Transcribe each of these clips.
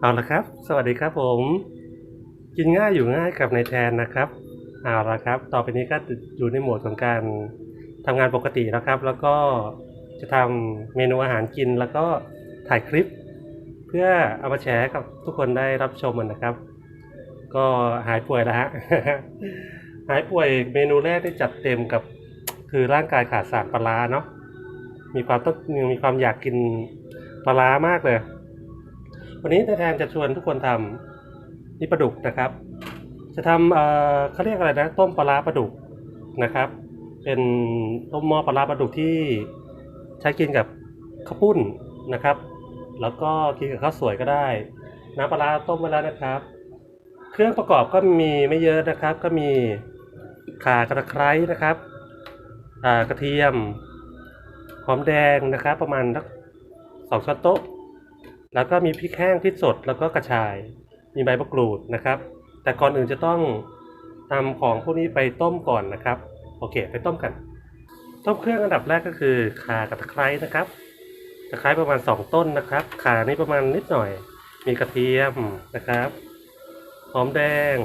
เอาละครับ สวัสดีครับผม กินง่ายอยู่ง่ายกับนายแทนนะครับ เอาละครับ ต่อไปนี้ก็อยู่ในโหมดของการทำงานปกติแล้วครับ แล้วก็จะทำเมนูอาหารกินแล้วก็ถ่ายคลิป เพื่อเอามาแชร์กับทุกคนได้รับชมกันนะครับ ก็หายป่วยแล้วฮะ หายป่วยเมนูแรกได้จัดเต็มกับ คือร่างกายขาดสารปลาเนาะ มีความต้องมีความอยากกินปลามากเลย วันนี้นาแทนจะชวนทุกคนทำนี่ปลาดุกนะครับ จะทำเอ่อเขาเรียกอะไรนะต้มปลาร้าปลาดุกนะครับ เป็นต้มหม้อปลาร้าปลาดุกที่ใช้กินกับข้าวปุ้นนะครับ แล้วก็กินกับข้าวสวยก็ได้ น้ำปลาร้าต้มไว้แล้วนะครับ เครื่องประกอบก็มีไม่เยอะนะครับ ก็มีข่ากระไคร้นะครับกระเทียมหอมแดงนะครับ ประมาณสักสองช้อนโต๊ะ แล้วก็มีพริกแห้งพริกสดแล้วก็กระชาย มีใบมะกรูดนะครับ แต่ก่อนอื่นจะต้องนำของพวกนี้ไปต้มก่อนนะครับ โอเค ไปต้มกัน ต้มเครื่องอันดับแรกก็คือข่ากับตะไคร้นะครับ ตะไคร้ประมาณ 2 ต้นนะครับข่านี่ประมาณนิดหน่อย มีกระเทียมนะครับหอมแดง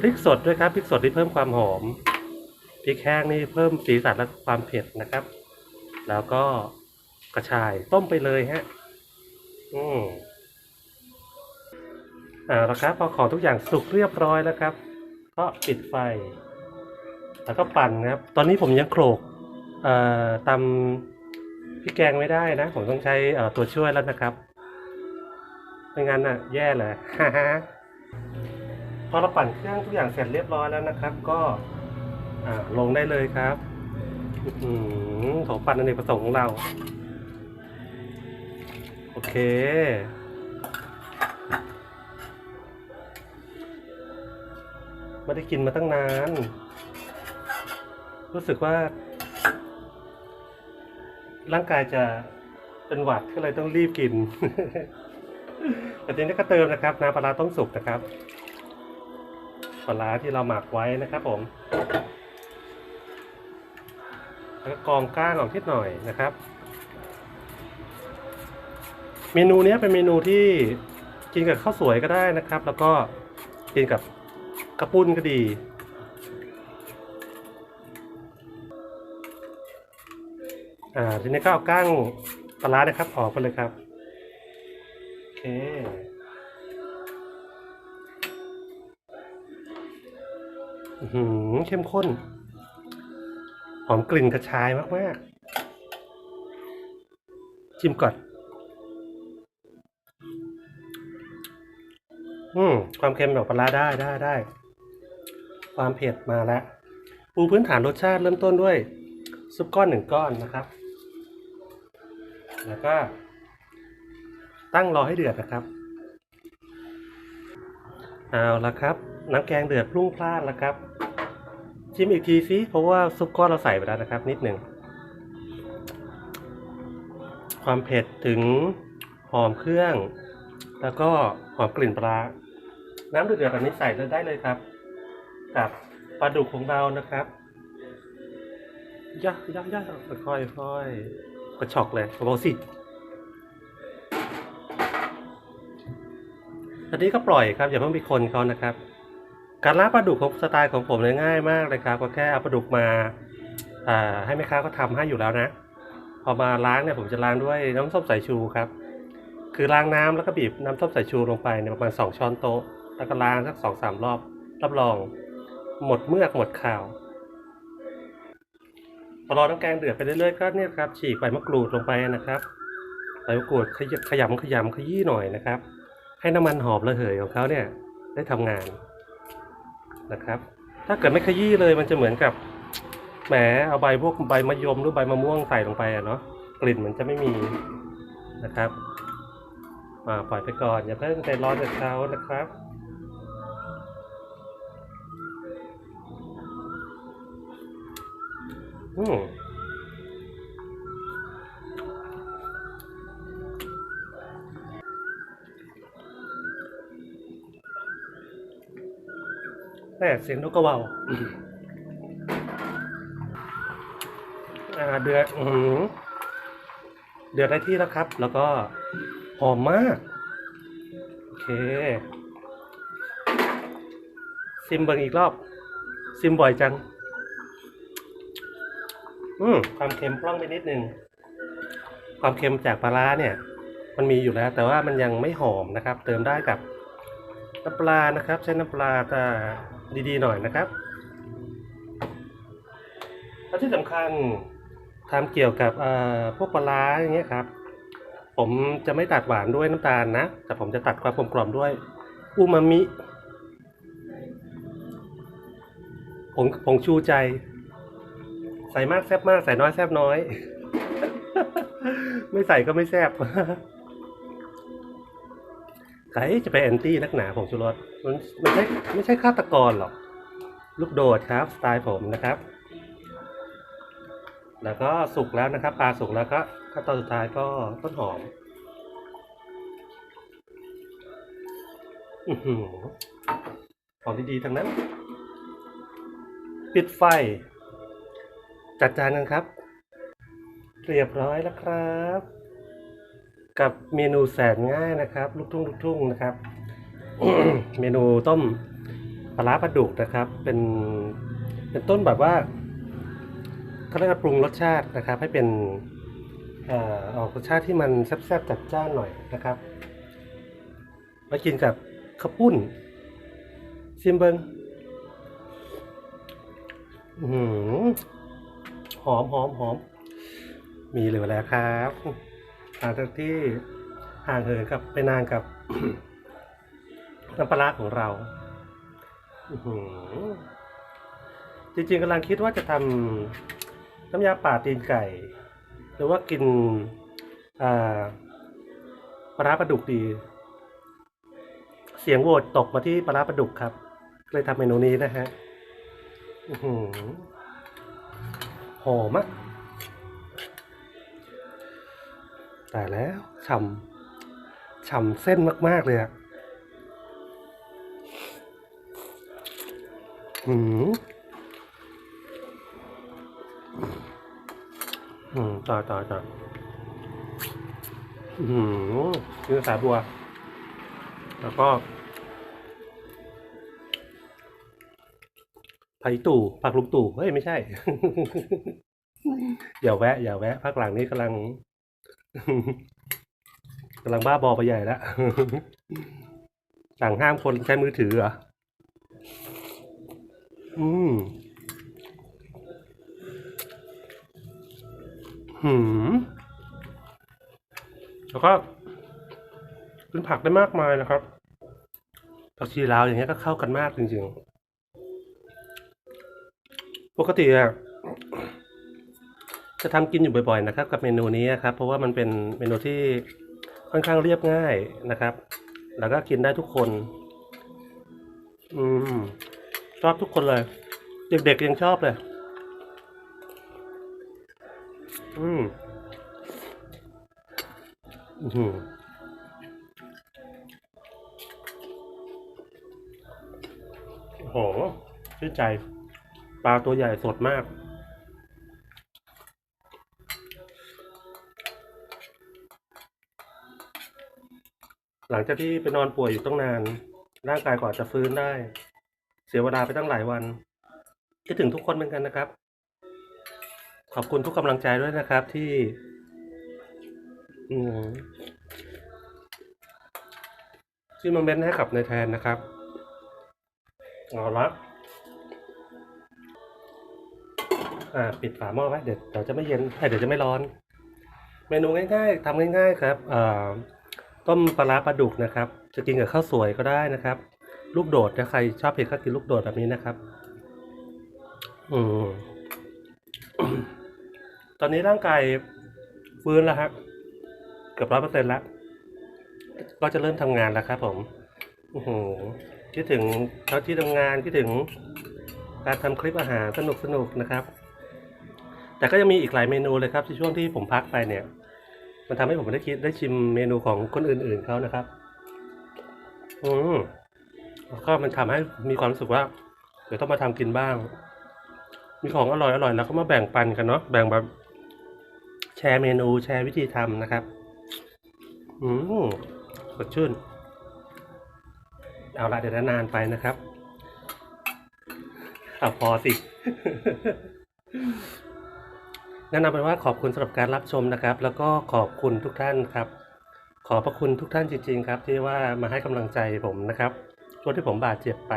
พริกสดด้วยครับพริกสดที่เพิ่มความหอมพริกแห้งนี่เพิ่มสีสันและความเผ็ดนะครับ แล้วก็ กระชายต้มไปเลยฮะ อืมอ่าแล้วครับ พอของทุกอย่างสุกเรียบร้อยแล้วครับ ก็ปิดไฟ แล้วก็ปั่นนะครับ ตอนนี้ผมยังโขลกเอ่อตำพริกแกงไม่ได้นะ ผมต้องใช้ตัวช่วยแล้วนะครับไม่งั้นน่ะ แย่เลยพอเราปั่นเครื่องทุกอย่างเสร็จเรียบร้อยแล้วนะครับ ก็อ่าลงได้เลยครับอื้อหือโถปั่นอเนกประสงค์ของเรา เคไม่ได้กินมาตั้งนาน รู้สึกว่า ร่างกายจะเป็นหวัดก็เลยต้องรีบกินแต่ทีนี้ก็เติมนะครับ น้ำปลาร้าต้มสุกนะครับปลาร้าที่เราหมักไว้นะครับผม แล้วก็กรองก้างออกนิดหน่อยนะครับ เมนูนี้เป็นเมนูที่กินกับข้าวสวยก็ได้นะครับ แล้วก็กินกับกระปุ้นก็ดี อ่าทีนี้ก็เอาก้างปลาร้นะครับออกไปเลยครับ โอเคอื้อหือเข้มข้น หอมกลิ่นกระชายมากๆ ชิมก่อน อืมความเค็มของปลาได้ได้ได้ ความเผ็ดมาแล้ว ปูพื้นฐานรสชาติเริ่มต้นด้วย ซุปก้อนหนึ่งก้อนนะครับ แล้วก็ ตั้งรอให้เดือดนะครับ เอาละครับ น้ำแกงเดือดพรุ่งพลานแล้วครับ ชิมอีกทีสิเพราะว่าซุปก้อนเราใส่ไปแล้วนะครับ นิดหนึ่ง ความเผ็ดถึงหอมเครื่อง แล้วก็หอมกลิ่นปลา น้ำเดือดๆแบบนี้ใส่ได้เลยครับ กับปลาดุกของเรานะครับย่าย่าย่าค่อยๆค่อยๆกระชอกเลยเบาๆสิอันนี้ก็ปล่อยครับอย่าเพิ่งไปคนเขานะครับ การล้างปลาดุกของสไตล์ของผมเนี่ยง่ายมากเลยครับก็แค่เอาปลาดุกมาให้แม่ค้าก็ทำให้อยู่แล้วนะ พอมาล้างเนี่ยผมจะล้างด้วยน้ำส้มสายชูครับ คือล้างน้ำแล้วก็บีบน้ำส้มสายชูลงไปเนี่ยประมาณสองช้อนโต๊ะ แล้วก็ล้างสักสองสามรอบ รับรอง หมดเมือกหมดข่าวพอรอน้ำแกงเดือดไปเรื่อยๆก็เนี่ยครับ ฉีกใบมะกรูดลงไปนะครับใบมะกรูดขยขยำขยำขยี้หน่อยนะครับ ให้น้ำมันหอมระเหยของเขาเนี่ยได้ทำงานนะครับ ถ้าเกิดไม่ขยี้เลยมันจะเหมือนกับแหมเอาใบพวกใบมะยมหรือใบมะม่วงใส่ลงไปอะเนาะกลิ่นมันจะไม่มีนะครับมาปล่อยไปก่อนอย่าเพิ่งใจร้อนกับเขานะครับ อืมแม่เสียงนกกระเว่าอ่าเดือดอือหือเดือดได้ที่แล้วครับ แล้วก็หอมมาก โอเค ซิมเบิงอีกรอบ ซิมบ่อยจัง อืมความเค็มพร่องไปนิดนึง ความเค็มจากปลาร้าเนี่ย มันมีอยู่แล้ว แต่ว่ามันยังไม่หอมนะครับ เติมได้กับน้ำปลานะครับ ใช้น้ำปลาจะดีๆหน่อยนะครับแล้วที่สำคัญทำเกี่ยวกับพวกปลาร้าอย่างเงี้ยครับ ผมจะไม่ตัดหวานด้วยน้ำตาลนะ แต่ผมจะตัดความกลมกล่อมด้วยอูมามิผงผงชูใจ ใส่มากแซบมาก ใส่น้อยแซบน้อย ไม่ใส่ก็ไม่แซบใครจะไปแอนตี้นักหนาผงชูรสมันมันไม่ไม่ใช่ฆาตกรหรอก ลูกโดดครับ สไตล์ผมนะครับ แล้วก็สุกแล้วนะครับ ปลาสุกแล้วก็ขั้นตอนสุดท้ายก็ต้นหอมหอของดีๆทั้งนั้น ปิดไฟ จัดจานกันครับ เรียบร้อยแล้วครับ กับเมนูแสนง่ายนะครับ ลูกทุ่งลูกทุ่งนะครับ เมนูต้มปลาร้าปลาดุกนะครับ เป็นเป็นต้นแบบว่าเขาเรียกว่าปรุงรสชาตินะครับ ให้เป็นเอ่อออกรสชาติที่มันแซ่บๆจัดจ้านหน่อยนะครับมากินกับข้าวปุ้นซิมเบิงอื้อ หอมหอมหอม มีเหลือแล้วครับหลังจากที่ห่างเหินกับไปนานกับน้ำปลาร้าของเราจริงๆกำลังคิดว่าจะทำน้ำยาป่าตีนไก่ หรือว่ากินอ่าปลาร้าปลาดุกดี เสียงโหวตตกมาที่ปลาปลาดุกครับ เลยทำเมนูนี้นะฮะ หอมอะแต่แล้วฉ่ำฉ่ำเส้นมาก ๆ เลยอะหืมอืมต่อต่อต่ออืมคือสาบัว แล้วก็ ผักอีตู่ผักลุงตู่เฮ้ยไม่ใช่ อย่าแวะ อย่าแวะภาคหลังนี้กำลังกำลังบ้าบอไปใหญ่แล้วสั่งห้ามคนใช้มือถือเหรอ อืมหืมแล้วก็เป็นผักได้มากมายนะครับผักชีลาวอย่างเงี้ยก็เข้ากันมากจริงๆ ปกติอะจะทำกินอยู่บ่อยๆนะครับ กับเมนูนี้ครับ เพราะว่ามันเป็นเมนูที่ค่อนข้างเรียบง่ายนะครับ แล้วก็กินได้ทุกคน อืมชอบทุกคนเลย เด็กๆยังชอบเลย อืมอือหือโอ้โหชื่นใจ ปลาตัวใหญ่สดมาก หลังจากที่ไปนอนป่วยอยู่ตั้งนาน ร่างกายกว่าจะฟื้นได้ เสียเวลาไปตั้งหลายวันคิดถึงทุกคนเหมือนกันนะครับ ขอบคุณทุกกำลังใจด้วยนะครับที่ อืมที่มาเม้นให้กับในแทนนะครับ เอาละ อ่าปิดฝาหม้อไว้เดี๋ยวเดี๋ยวจะไม่เย็นเดี๋ยวจะไม่ร้อน เมนูง่ายๆทำง่ายๆครับอ่าต้มปลาปลาดุกนะครับ จะกินกับข้าวสวยก็ได้นะครับ ลูกโดดถ้าใครชอบเผ็ดก็กินลูกโดดแบบนี้นะครับ อืมตอนนี้ร่างกายฟื้นแล้วครับเกือบร้อยเปอร์เซ็นต์แล้ว ก็จะเริ่มทำงานแล้วครับ ผมโอ้โหคิดถึงเช้าที่ทำงานคิดถึงการทำคลิปอาหารสนุกสนุกๆนะครับ แต่ก็ยังมีอีกหลายเมนูเลยครับที่ช่วงที่ผมพักไปเนี่ย มันทำให้ผมได้คิดได้ชิมเมนูของคนอื่นๆเขานะครับ อืมแล้วก็มันทำให้มีความรู้สึกว่า เดี๋ยวต้องมาทำกินบ้าง มีของอร่อยอร่อยแล้วก็มาแบ่งปันกันเนาะแบ่งแบบแชร์เมนูแชร์วิธีทำนะครับ อืมสดชื่น เอาละเดี๋ยวนานไปนะครับเอาพอสิ แนะนำเป็นว่าขอบคุณสำหรับการรับชมนะครับ แล้วก็ขอบคุณทุกท่านครับ ขอบพระคุณทุกท่านจริง ๆ ครับ ที่ว่ามาให้กำลังใจผมนะครับช่วงที่ผมบาดเจ็บไป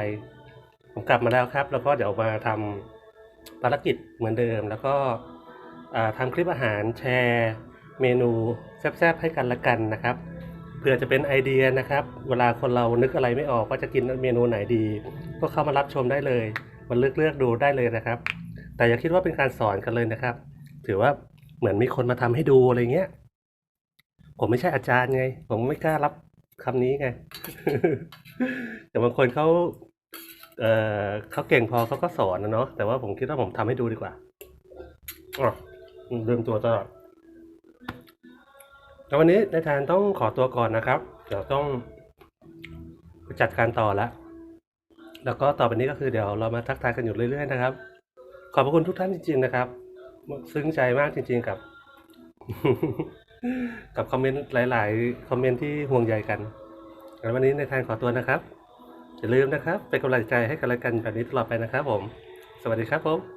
ผมกลับมาแล้วครับ แล้วก็เดี๋ยวมาทำภารกิจเหมือนเดิม แล้วก็อ่าคลิปอาหารแชร์เมนูแซ่บๆให้กันละกันนะครับเผื่อจะเป็นไอเดียนะครับ เวลาคนเรานึกอะไรไม่ออกว่าจะกินเมนูไหนดี ก็เข้ามารับชมได้เลยมาเลือกเลือกดูได้เลยนะครับ แต่อย่าคิดว่าเป็นการสอนกันเลยนะครับ ถือว่าเหมือนมีคนมาทำให้ดูอะไรเงี้ย ผมไม่ใช่อาจารย์ไง ผมไม่กล้ารับคำนี้ไง แต่บางคนเขาเออเขาเก่งพอเขาก็สอนนะเนาะแต่ว่าผมคิดว่าผมทำให้ดูดีกว่าอ๋อลืมตัวตลอดแล้ววันนี้นายทานต้องขอตัวก่อนนะครับ เดี๋ยวต้องจัดการต่อแล้วแล้วก็ต่อไปนี้ก็คือเดี๋ยวเรามาทักทายกันอยู่เรื่อยๆนะครับ ขอบพระคุณทุกท่านจริงๆนะครับ ซึ้งใจมากจริง ๆ กับ กับคอมเมนต์หลาย ๆ คอมเมนต์ที่ห่วงใยกันงั้นวันนี้ในทางขอตัวนะครับอย่าลืมนะครับ เป็นกำลังใจให้กันและกันแบบนี้ตลอดไปนะครับผม สวัสดีครับผม